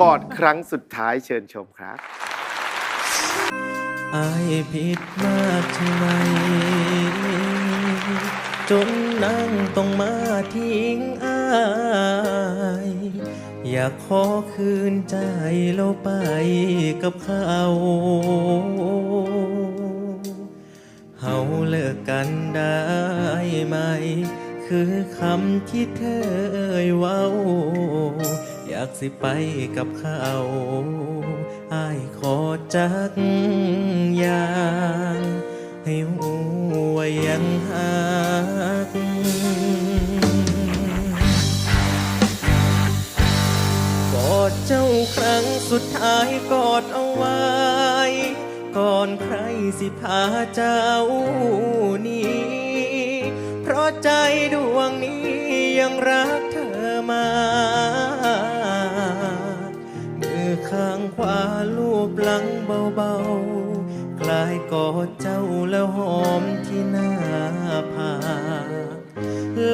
กอดครั้งสุดท้ายเชิญชมครับอายผิดมากใช่ไหมจนนั่งต้องมาทิ้งอายอยากขอคืนใจเราไปกับเขาเฮาเลิกกันได้ไหม คือคำที่เธอเอ่ยเว้า อยากสิไปกับเขาอายขอจักอย่างให้หูว่ายังหักกอดเจ้าครั้งสุดท้ายกอดเอาไว้ ก่อนใครสิพาเจ้านี้ เพราะใจดวงนี้ยังรักเธอ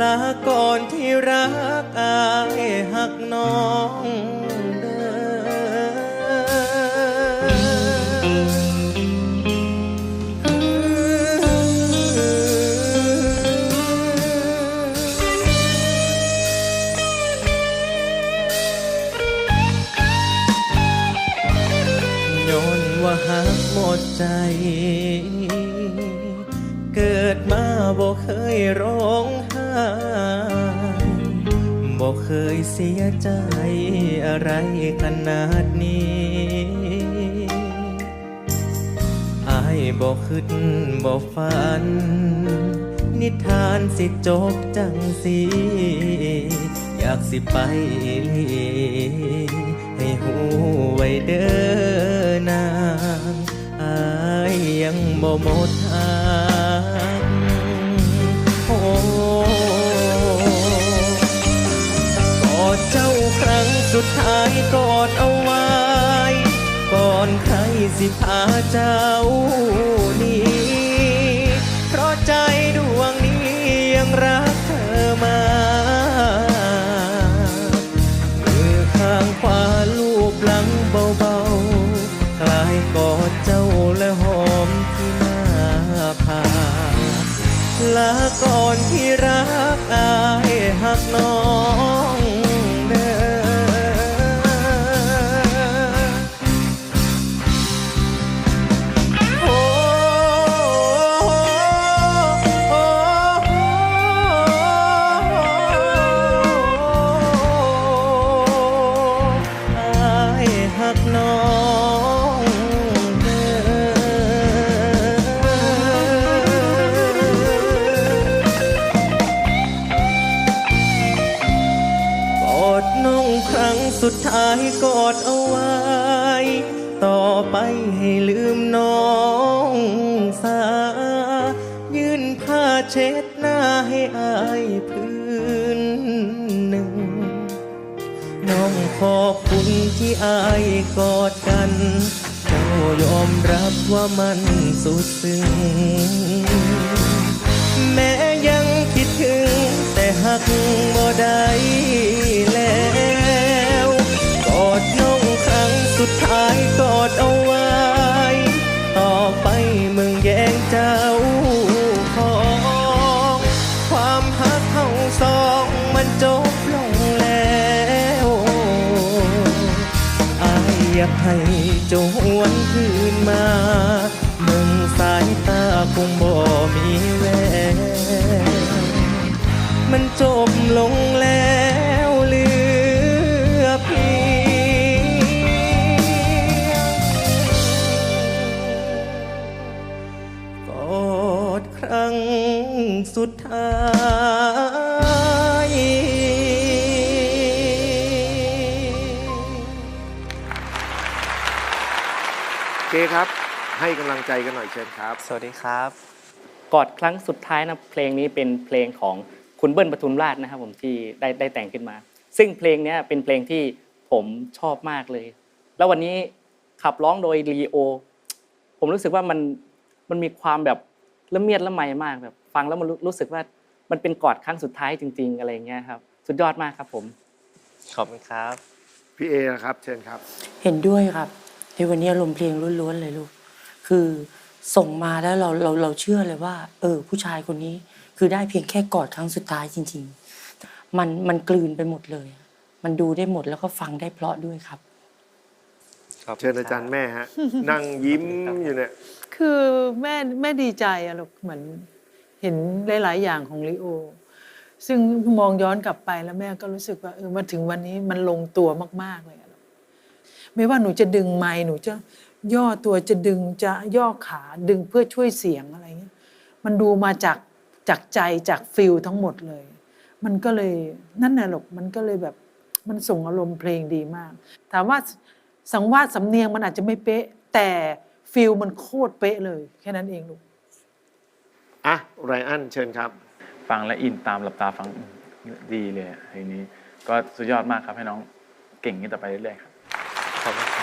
ลาก่อนที่รักอายหักน้องเด้อย้อนว่าหักหมดใจเกิดมาบ่เคยร้องไห้ บ่เคยเสียใจอะไรขนาดนี้อายบ่คิดบ่ฝัน นิทานสิจบจังสี อยากสิไปลีให้หูไว้เด้อนางอายยังบ่หมดทาง สุดท้ายกอดเอาไว้ ก่อนใครสิพาเจ้านี้ เพราะใจดวงนี้ยังรักเธอมามือข้างขวาลูบหลังเบาๆ คลายกอดเจ้าและหอมที่หน้าผาลาก่อนที่รั ทายกอดเอาไว้ ต่อไปให้ลืมน้องสา ยื่นผ้าเช็ดหน้าให้อายพื้นหนึ่ง น้องขอบคุณที่อายกอดกันเจ้ายอมรับว่ามันสุดซึ้ง ยอยากให้เจ้าหวนคืนมามึงสายตาคงบ่มีแววมันจบลงแล้วเหลือเพียงกอดครั้งสุดท้าย คครับ ให้กำลังใจกันหน่อยเชิญครับ สวัสดีครับ กอดครั้งสุดท้ายนะเพลงนี้เป็นเพลงของคุณเบิ้ลปทุมราชนะครับผมที่ได้ได้แต่งขึ้นมา ซึ่งเพลงเนี้ยเป็นเพลงที่ผมชอบมากเลย แล้ววันนี้ขับร้องโดยลีโอ ผมรู้สึกว่ามันมันมีความแบบละเมียดละไมมากแบบ ฟังแล้วมันรู้รู้สึกว่ามันเป็นกอดครั้งสุดท้ายจริง ๆ อะไรอย่างเงี้ยครับ สุดยอดมากครับผม ขอบคุณครับ พี่เอนะครับ เชิญครับ เห็นด้วยครับ ในวันนี้อารมณ์เพลงล้วนๆเลยลูก คือส่งมาแล้วเราเราเราเชื่อเลยว่า เออ ผู้ชายคนนี้คือได้เพียงแค่กอดครั้งสุดท้ายจริง ๆ มันมันกลืนไปหมดเลย มันดูได้หมดแล้วก็ฟังได้เพราะด้วยครับเชิญอาจารย์แม่ฮะ นั่งยิ้มอยู่เนี่ย คือแม่แม่ดีใจอะลูกเหมือน เห็นหลาย ๆ อย่างของลิโอ ซึ่งมองย้อนกลับไปแล้วแม่ก็รู้สึกว่าเออมาถึงวันนี้มันลงตัวมาก ๆ เลยอะลูก ไม่ว่าหนูจะดึงไม้หนูจะย่อตัวจะดึงจะย่อขาดึงเพื่อช่วยเสียงอะไรเงี้ยมันดูมาจากจากใจจากฟิลทั้งหมดเลย มันก็เลยนั่นน่ะลูกมันก็เลยแบบมันส่งอารมณ์เพลงดีมาก ถามว่าสังวาสสำเนียงมันอาจจะไม่เป๊ะ แต่ฟิลมันโคตรเป๊ะเลย แค่นั้นเองลูกอะไรอันเชิญครับ ฟังและอินตามหลับตาฟังอืมดีเลยอะเพลงนี้ ก็สุดยอดมากครับให้น้องเก่งขึ้นต่อไปเรื่อยๆครับ ขอบคุณ